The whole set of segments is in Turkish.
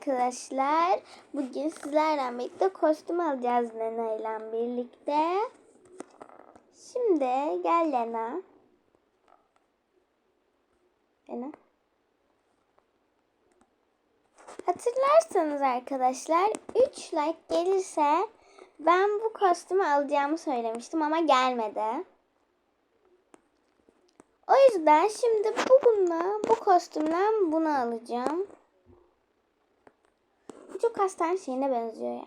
Arkadaşlar bugün sizlerle birlikte kostüm alacağız Lena ile birlikte. Şimdi gel Lena. Lena. Hatırlarsanız arkadaşlar 3 like gelirse ben bu kostümü alacağımı söylemiştim ama gelmedi. O yüzden şimdi bu bununla, bu kostümle bunu alacağım. Bu çok hastane şeyine benziyor ya.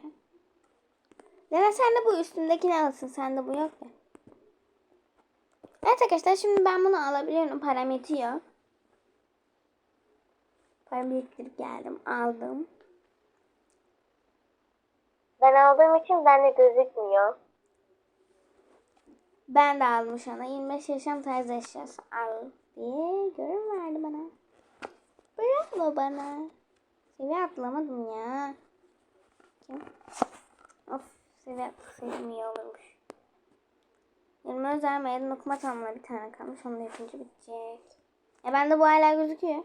Lena sen de bu üstündekini alırsın. Sende bu yok ya. Evet arkadaşlar şimdi ben bunu alabiliyorum. Param yetiyor. Param biriktirip geldim. Aldım. Ben aldığım için bende gözükmüyor. Ben de aldım şu anda. 25 yaşam tarzı eşyası al diye görün verdi bana. Bravo bana. Seviye atlamadım ya. Kim? Of seviye atlasaydım iyi olurmuş. Elime özel meydan okuma tamamına bir tane kalmış. Onu da yapınca bitecek. E bende bu hala gözüküyor.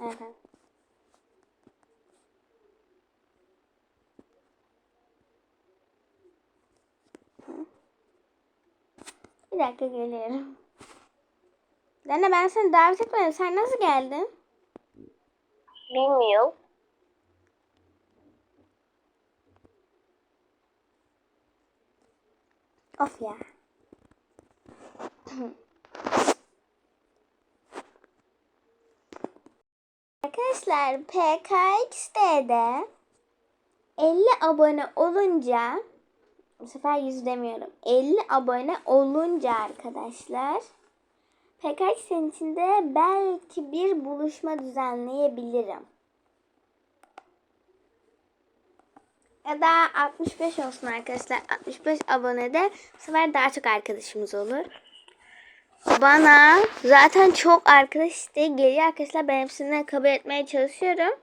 Evet. Bir dakika geliyorum. Lena ben seni davet etmedim. Sen nasıl geldin? Bilmiyorum. Of ya. Arkadaşlar PKX'de 50 abone olunca bu sefer 100 demiyorum. 50 abone olunca arkadaşlar PKX'in içinde belki bir buluşma düzenleyebilirim. Ya da 65 olsun arkadaşlar. 65 abonede bu sefer daha çok arkadaşımız olur. Bana zaten çok arkadaş isteği geliyor arkadaşlar. Ben hepsini kabul etmeye çalışıyorum.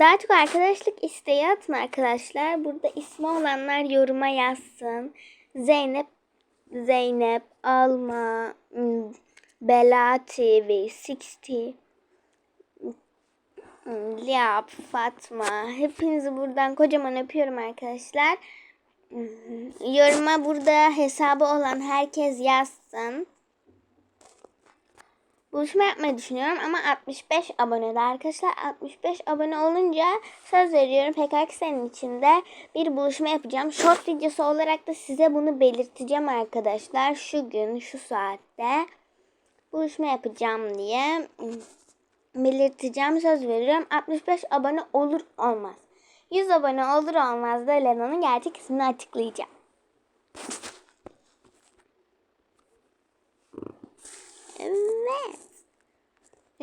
Daha çok arkadaşlık isteği atın arkadaşlar. Burada ismi olanlar yoruma yazsın. Zeynep, Zeynep, Alma, Bela TV, 60, Hmm, Liap, Fatma. Hepinizi buradan kocaman öpüyorum arkadaşlar. Yoruma burada hesabı olan herkes yazsın. Buluşma yapmayı düşünüyorum ama 65 abonede arkadaşlar. 65 abone olunca söz veriyorum PKK senin içinde bir buluşma yapacağım. Short videosu olarak da size bunu belirteceğim arkadaşlar. Şu gün şu saatte buluşma yapacağım diye belirteceğim söz veriyorum. 65 abone olur olmaz. 100 abone olur olmaz da Lena'nın gerçek ismini açıklayacağım. Evet.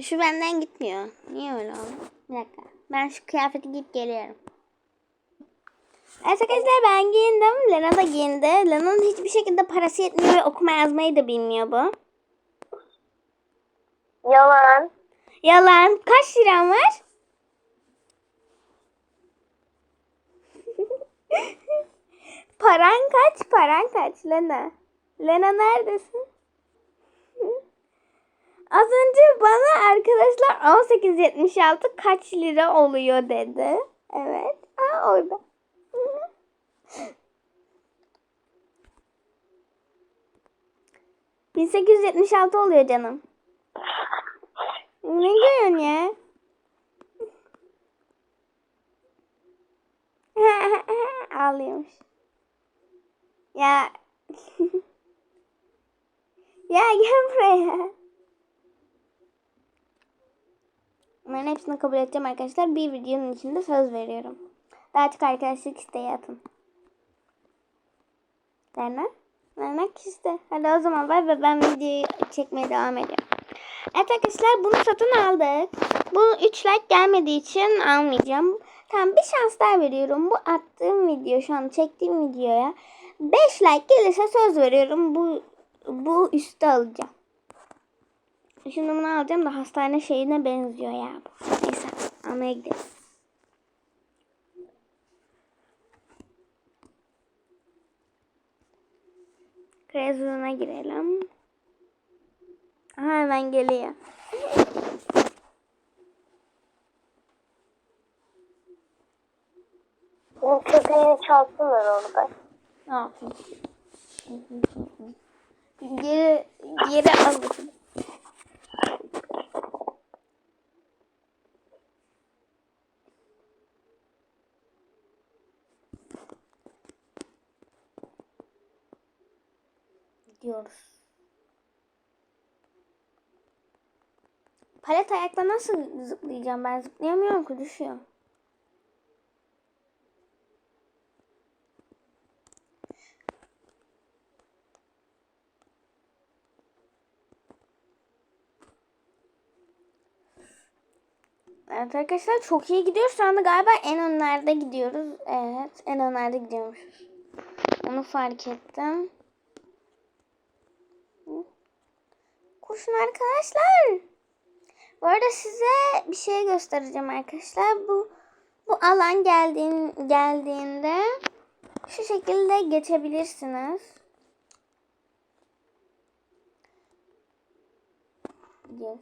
Şu benden gitmiyor. Niye öyle oldu? Bir dakika. Ben şu kıyafeti giyip geliyorum. Evet arkadaşlar ben giyindim. Lena da giyindi. Lena'nın hiçbir şekilde parası yetmiyor ve okuma yazmayı da bilmiyor bu. Yalan. Yalan. Kaç liran var? Paran kaç? Paran kaç Lena? Lena neredesin? Az önce bana arkadaşlar 1876 kaç lira oluyor dedi. Evet. Aa orada. 1876 oluyor canım. Ne gülüyorsun ya? Ağlıyormuş. Ya. ya gel buraya. Bunların hepsini kabul edeceğim arkadaşlar. Bir videonun içinde söz veriyorum. Daha çok arkadaşlık isteği atın. Derna? Derna küstü. Hadi o zaman bay bay ben videoyu çekmeye devam ediyorum. Evet arkadaşlar bunu satın aldık. Bu 3 like gelmediği için almayacağım. Tamam bir şans daha veriyorum. Bu attığım video şu an çektiğim videoya 5 like gelirse söz veriyorum. Bu bu üstü alacağım. Şimdi bunu alacağım da hastane şeyine benziyor ya. bu. Neyse almaya gidelim. Krezuna girelim. Aha, hemen geliyor. Köpeğini çalsınlar orada. Ne yapayım? Geri, geri alırım. Gidiyoruz. Palet ayakla nasıl zıplayacağım ben? Zıplayamıyorum ki düşüyor. Evet arkadaşlar çok iyi gidiyoruz. Şu anda galiba en önlerde gidiyoruz. Evet en önlerde gidiyormuşuz. Onu fark ettim. Koşun arkadaşlar. Bu arada size bir şey göstereceğim arkadaşlar. Bu bu alan geldiğin, geldiğinde şu şekilde geçebilirsiniz. Yes.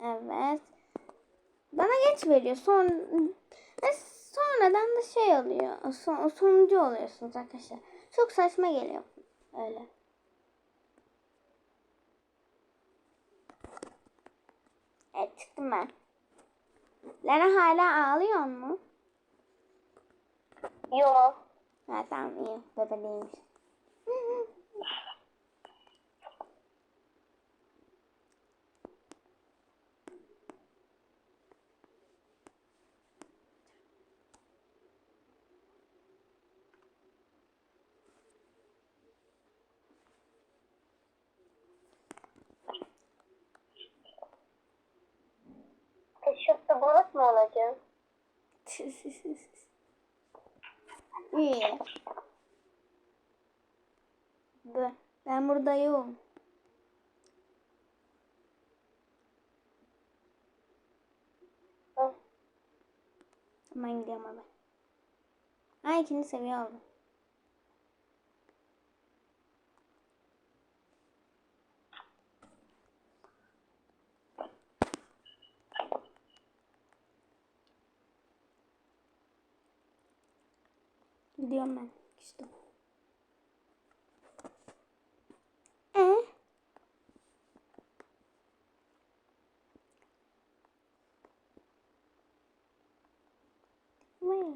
Evet. Bana geç veriyor. Son sonradan da şey oluyor. Son, sonuncu oluyorsunuz arkadaşlar. Çok saçma geliyor. Öyle. Evet çıktım ben. Lena hala ağlıyor mu? Yok. Ha tamam iyi. Bebe olacak? İyi. Ben, ben buradayım. Hemen gidiyorum hemen. Ha ikinci seviye aldım. Gidiyorum ben. İşte. Ee? Vay.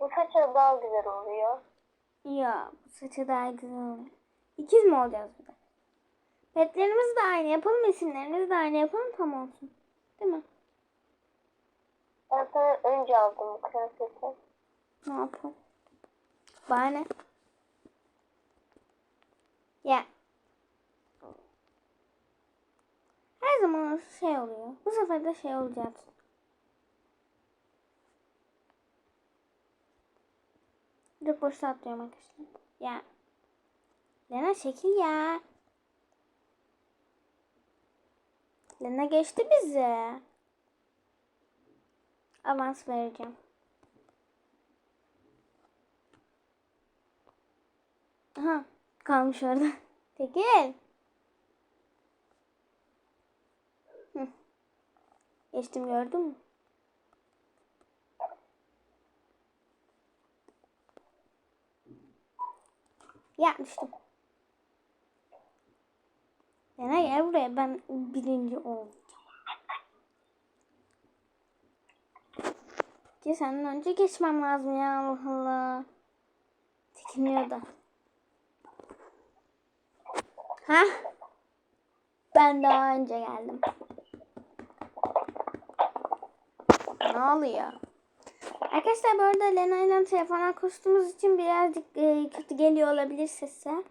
Bu saça daha güzel oluyor. Ya bu saça daha güzel oluyor. İkiz mi olacağız bir de? Petlerimizi de aynı yapalım, isimlerimizi de aynı yapalım tam olsun. Değil mi? Ben sana önce aldım bu kıyafeti. Ne yapalım? Bana ne? Ya. Her zaman şey oluyor. Bu sefer de şey olacak. Direkt boşta atlıyorum arkadaşlar. Ya. Lena şekil ya. Lena geçti bizi. Avans vereceğim. Aha kalmış orada. Çekil. Hı. Geçtim gördün mü? Ya Lena gel buraya ben birinci oldum. Ki senden önce geçmem lazım ya Allah Allah. Çekiniyor da. Ha? Ben daha önce geldim. Ne oluyor? Arkadaşlar bu arada Lena ile telefona konuştuğumuz için birazcık e, kötü geliyor olabilir sesi.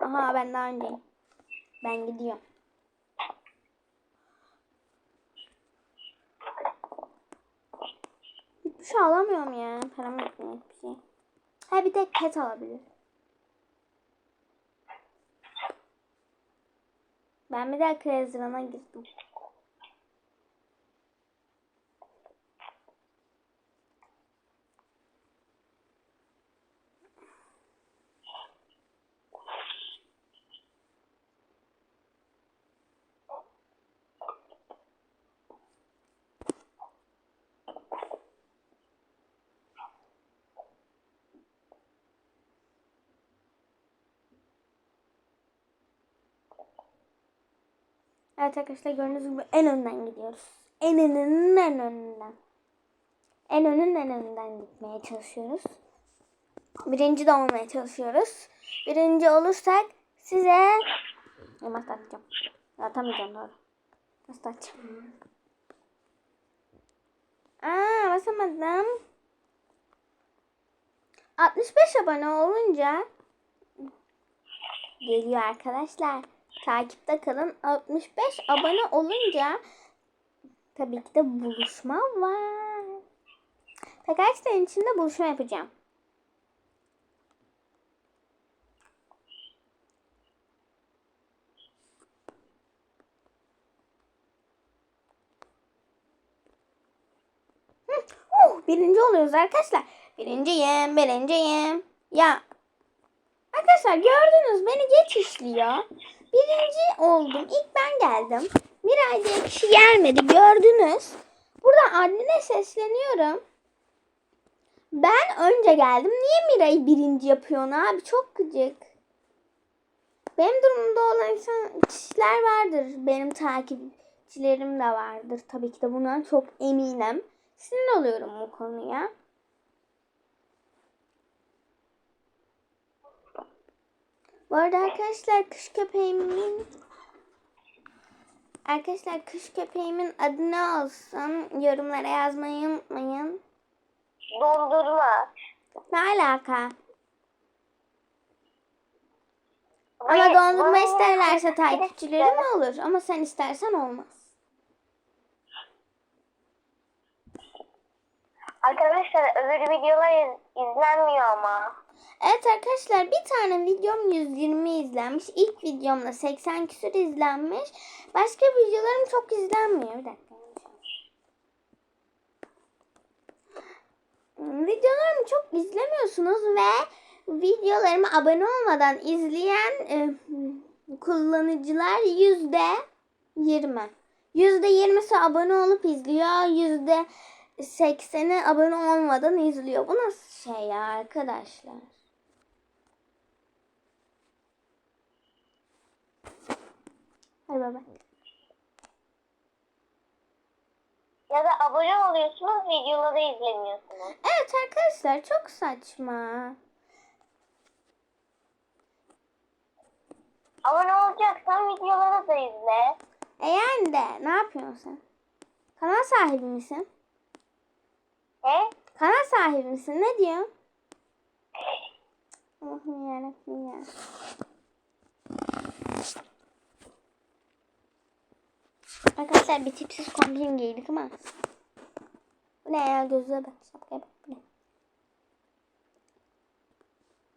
Aha ben daha önceyim. Ben gidiyorum. Hiçbir şey alamıyorum ya. Param yetmiyor hiçbir şey. Ha bir tek pet alabilir. Ben bir daha Crazy'lana girdim. Evet arkadaşlar gördüğünüz gibi en önden gidiyoruz. En önünün en önünden. En önün en önünden gitmeye çalışıyoruz. Birinci de olmaya çalışıyoruz. Birinci olursak size elmas atacağım. Atamayacağım doğru. Nasıl atacağım? Aa basamadım. 65 abone olunca geliyor arkadaşlar. Takipte kalın. 65 abone olunca tabii ki de buluşma var. Birkaç içinde buluşma yapacağım. Uh, birinci oluyoruz arkadaşlar. Birinciyim, birinciyim. Ya arkadaşlar gördünüz beni geç işliyor. Birinci oldum. İlk ben geldim. Miray diye kişi gelmedi. Gördünüz. Buradan annene sesleniyorum. Ben önce geldim. Niye Miray'ı birinci yapıyorsun abi? Çok gıcık. Benim durumumda olan insan, kişiler vardır. Benim takipçilerim de vardır. Tabii ki de bundan çok eminim. Sinir oluyorum bu konuya. Bu arada arkadaşlar kış köpeğimin Arkadaşlar kış köpeğimin adı ne olsun yorumlara yazmayı unutmayın. Dondurma. Ne alaka? Ama Ve dondurma bunun isterlerse arkadaşlar- takipçilerim olur. Ama sen istersen olmaz. Arkadaşlar öbür videolar iz- izlenmiyor ama. Evet arkadaşlar bir tane videom 120 izlenmiş. İlk videomda 80 küsur izlenmiş. Başka videolarım çok izlenmiyor. Bir dakika. Videolarımı çok izlemiyorsunuz ve videolarıma abone olmadan izleyen e, kullanıcılar yüzde 20. Yüzde 20'si abone olup izliyor. Yüzde 80'i abone olmadan izliyor. Bu nasıl şey ya arkadaşlar? Hadi bay bay. Ya da abone oluyorsunuz videoları izlemiyorsunuz. Evet arkadaşlar çok saçma. Abone olacaksan videoları da izle. E yani de ne yapıyorsun sen? Kanal sahibi misin? He? Kanal sahibi misin? Ne diyorsun? Allah'ım yarabbim ya. Arkadaşlar bir tipsiz kombin giydik ama. Bu ne ya gözüne bak. Şapkaya bak. Ne?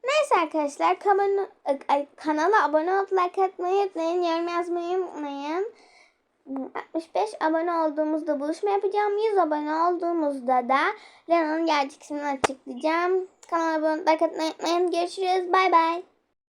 Neyse arkadaşlar kanala, kanala abone olup like atmayı unutmayın. Yorum yazmayı unutmayın. 65 abone olduğumuzda buluşma yapacağım. 100 abone olduğumuzda da Lena'nın gerçek ismini açıklayacağım. Kanala abone olup like unutmayın. Görüşürüz. Bay bay.